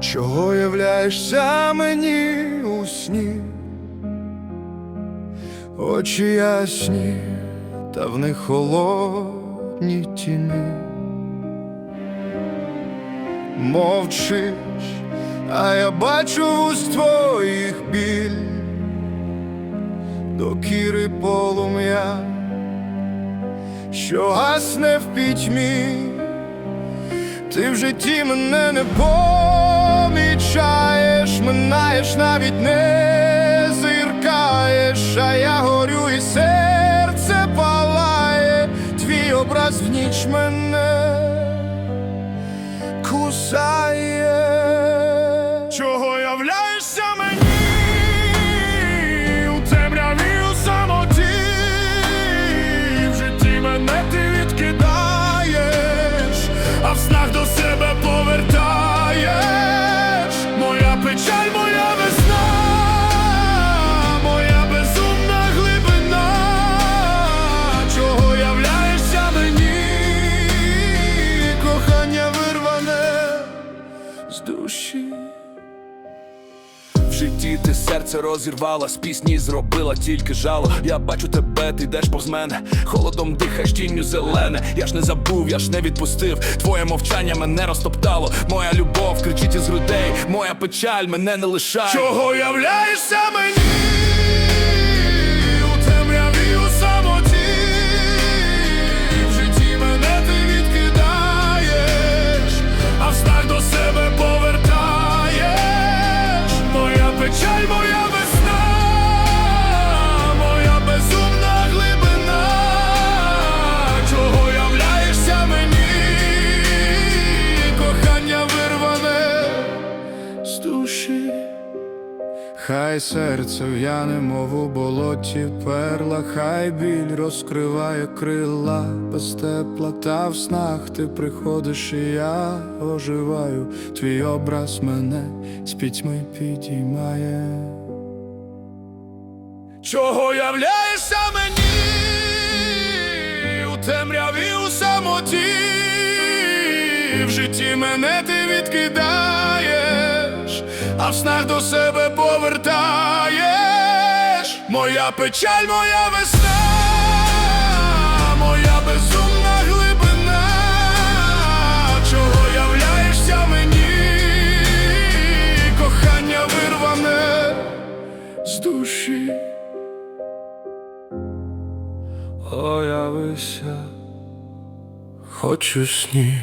чого являєшся мені у сні, очі ясні, та в них холодні тіні. Мовчиш, а я бачу з твоїх біль, докіри полум'я, що гасне в пітьмі, ти в житті мене не помічаєш, минаєш, навіть не зиркаєш, а я горю і серце палає, твій образ в ніч мене кусає. Печаль, моя весна, моя безумна глибина, чого являєшся мені, кохання вирване з душі. Житті ти серце розірвала, з пісні зробила тільки жало. Я бачу тебе, ти йдеш повз мене, холодом дихаєш тінню зелене. Я ж не забув, я ж не відпустив. Твоє мовчання мене розтоптало. Моя любов кричить із грудей, моя печаль мене не лишає. Чого являєшся мені Хай серце в'яне, мов у болоті перла, хай біль розкриває крила. Без тепла, та в снах ти приходиш, і я оживаю, твій образ мене з пітьми підіймає. Чого являєшся мені у темряві у самоті, в житті мене ти відкидаєш, а в снах до себе повертаєш. Моя печаль, моя весна, моя безумна глибина, чого являєшся мені, кохання вирване з душі. О, явися, хочу сні.